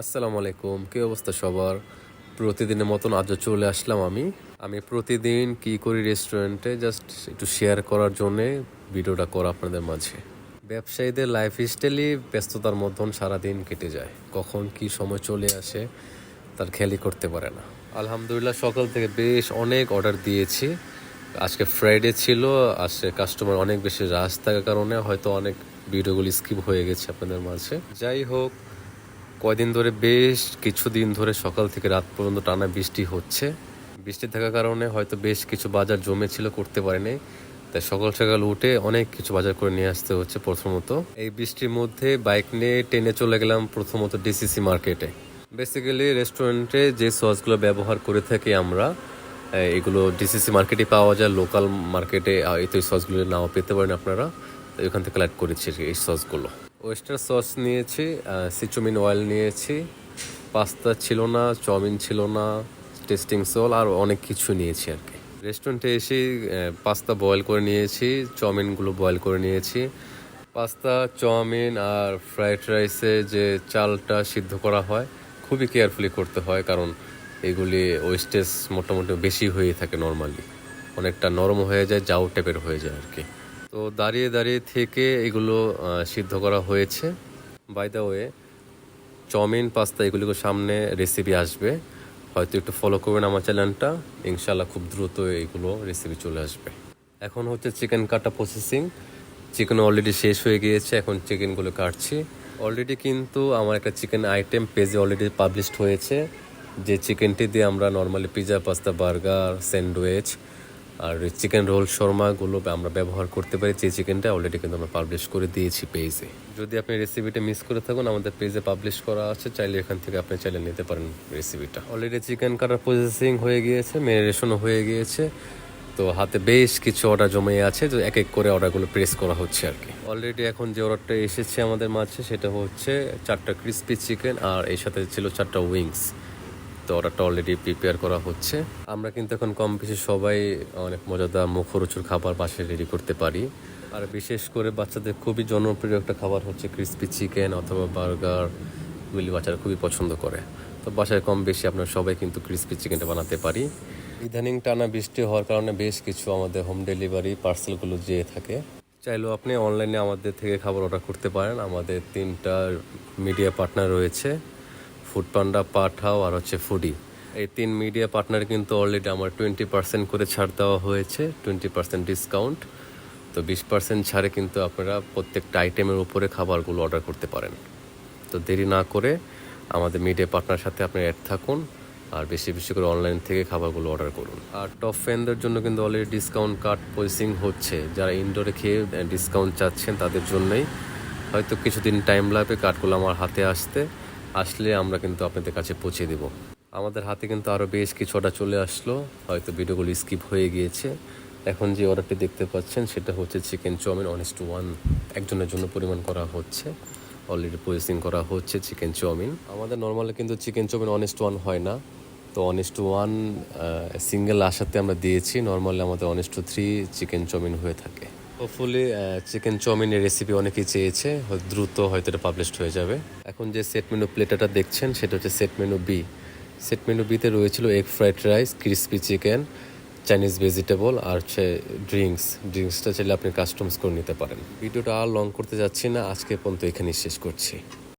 আসসালামু আলাইকুম, কী অবস্থা সবার? প্রতিদিনের মতন আজও চলে আসলাম আমি। আমি প্রতিদিন কি করি রেস্টুরেন্টে জাস্ট একটু শেয়ার করার জন্যে ভিডিওটা করা আপনাদের মাঝে। ব্যবসায়ীদের লাইফ স্টাইলই ব্যস্ততার মতন সারাদিন কেটে যায়। কখন কি সময় চলে আসে তার খেয়ালই করতে পারে না। আলহামদুলিল্লাহ, সকাল থেকে বেশ অনেক অর্ডার দিয়েছি। আজকে ফ্রাইডে ছিল, আজকে কাস্টমার অনেক বেশি রাশ থাকার কারণে হয়তো অনেক ভিডিওগুলি স্কিপ হয়ে গেছে আপনাদের মাঝে। যাই হোক কয়দিন ধরে বেশ কিছুদিন ধরে সকাল থেকে রাত পর্যন্ত টানা বৃষ্টি হচ্ছে। বৃষ্টি থাকার কারণে হয়তো বেশ কিছু বাজার জমে ছিল করতে পারেনি। তাই সকাল সকাল উঠে অনেক কিছু বাজার করে নিয়ে আসতে হচ্ছে প্রথমত। এই বৃষ্টির মধ্যে বাইক নিয়ে টেনে চলে গেলাম প্রথমত ডিসিসি মার্কেটে। বেসিক্যালি রেস্টুরেন্টে যে সসগুলো ব্যবহার করে থাকি আমরা এগুলো ডিসিসি মার্কেটে পাওয়া যায়। লোকাল মার্কেটে এই তো এই সসগুলো নাও পেতে পারেন আপনারা। তো এখান থেকে কালেক্ট করেছি এই সসগুলো। ওয়েস্টার সস নিয়েছি সিচুমিন অয়েল নিয়েছি পাস্তা ছিল না, চাউমিন ছিল না টেস্টিং সল আর অনেক কিছু নিয়েছি আর কি। রেস্টুরেন্টে এসে পাস্তা বয়েল করে নিয়েছি চাউমিনগুলো বয়েল করে নিয়েছি। পাস্তা চাউমিন আর ফ্রাইড রাইসে যে চালটা সিদ্ধ করা হয়, খুবই কেয়ারফুলি করতে হয়, কারণ এগুলি ওয়েস্টেজ মোটামুটি বেশি হয়ে থাকে নর্মালি অনেকটা নরম হয়ে যায় জাউ টাইপের হয়ে যায় আর কি। তো দাঁড়িয়ে দাঁড়িয়ে থেকে এগুলো সিদ্ধ করা হয়েছে। By the way chowmein, pasta, এগুলিকে সামনে রেসিপি আসবে। হয়তো একটু ফলো করবেন আমার চ্যানেলটা ইনশাল্লাহ খুব দ্রুত এগুলো রেসিপি চলে আসবে। এখন হচ্ছে চিকেন কাটা প্রসেসিং চিকেন অলরেডি শেষ হয়ে গিয়েছে, এখন চিকেনগুলো কাটছি। অলরেডি কিন্তু আমার একটা চিকেন আইটেম পেজে অলরেডি পাবলিশড হয়েছে। যে চিকেনটি দিয়ে আমরা normally pizza pasta burger sandwich আর চিকেন রোল শর্মাগুলো আমরা ব্যবহার করতে পারি, যে চিকেনটা অলরেডি কিন্তু আমরা পাবলিশ করে দিয়েছি পেজে যদি আপনি রেসিপিটা মিস করে থাকুন, আমাদের পেজে পাবলিশ করা আছে, চাইলে এখান থেকে আপনি চাইলে নিতে পারেন রেসিপিটা অলরেডি চিকেন কাটার প্রসেসিং হয়ে গিয়েছে মেরিনেশনও হয়ে গিয়েছে। তো হাতে বেশ কিছু অর্ডার জমে আছে, তো এক এক করে অর্ডারগুলো প্রেস করা হচ্ছে আর কি। অলরেডি এখন যে অর্ডারটা এসেছে আমাদের মাঝে, সেটা হচ্ছে চারটা ক্রিস্পি চিকেন আর এর সাথে ছিল চারটা উইংস তো অর্ডারটা অলরেডি প্রিপেয়ার করা হচ্ছে। আমরা কিন্তু এখন কম বেশি সবাই অনেক মজাদার মুখরোচুর খাবার বাসায় রেডি করতে পারি। আর বিশেষ করে বাচ্চাদের খুবই জনপ্রিয় একটা খাবার হচ্ছে ক্রিস্পি চিকেন অথবা বার্গার গুলি বাচ্চারা খুবই পছন্দ করে। তো বাসায় কম বেশি আপনার সবাই কিন্তু ক্রিস্পি চিকেনটা বানাতে পারি। ইদানিং টানা বৃষ্টি হওয়ার কারণে বেশ কিছু আমাদের হোম ডেলিভারি পার্সেলগুলো যেয়ে থাকে। চাইলেও আপনি অনলাইনে আমাদের থেকে খাবার অর্ডার করতে পারেন। আমাদের তিনটা মিডিয়া পার্টনার রয়েছে। ফুড পান্ডা পাঠাও আর হচ্ছে ফুডি। এই তিন মিডিয়া পার্টনার কিন্তু অলরেডি আমার টোয়েন্টি পার্সেন্ট করে ছাড় দেওয়া হয়েছে টোয়েন্টি পার্সেন্ট ডিসকাউন্ট তো বিশ পার্সেন্ট ছাড়ে কিন্তু আপনারা প্রত্যেকটা আইটেমের উপরে খাবারগুলো অর্ডার করতে পারেন। তো দেরি না করে আমাদের মিডিয়া পার্টনার সাথে আপনি অ্যাড থাকুন আর বেশি বেশি করে অনলাইন থেকে খাবারগুলো অর্ডার করুন। আর টপ ফ্যানদের জন্য কিন্তু অলরেডি ডিসকাউন্ট কার্ড প্রসেসিং হচ্ছে। যারা ইনডোরে খেয়ে ডিসকাউন্ট চাচ্ছেন তাদের জন্যই। হয়তো কিছুদিন টাইম লাগবে কার্ডগুলো আমার হাতে আসতে। আসলে আমরা কিন্তু আপনাদের কাছে পৌঁছে দেব। আমাদের হাতে কিন্তু আরও বেশ কিছু অর্ডার চলে আসলো। হয়তো ভিডিওগুলো স্কিপ হয়ে গিয়েছে। এখন যে অর্ডারটি দেখতে পাচ্ছেন, সেটা হচ্ছে চিকেন চাউমিন অনেস্ট ওয়ান একজনের জন্য পরিমাণ করা হচ্ছে। অলরেডি প্রসেসিং করা হচ্ছে চিকেন চাউমিন। আমাদের নর্মালি কিন্তু চিকেন চাউমিন অনেস্ট ওয়ান হয় না। তো অনেস্ট ওয়ান সিঙ্গেল আসাতে আমরা দিয়েছি। নর্মালি আমাদের অনেস্ট থ্রি চিকেন চাউমিন হয়ে থাকে। হোপফুলি চিকেন চাউমিনের রেসিপি অনেকেই চেয়েছে দ্রুত হয়তো এটা পাবলিশড হয়ে যাবে। এখন যে সেট মেনু প্লেটাটা দেখছেন, সেটা হচ্ছে set menu B set menu বিতে রয়েছিল egg fried rice crispy chicken Chinese vegetable আর হচ্ছে ড্রিঙ্কস ড্রিঙ্কসটা চাইলে আপনি কাস্টমস করে নিতে পারেন। ভিডিওটা আর লং করতে যাচ্ছি না, আজকে পর্যন্ত এখানেই শেষ করছি।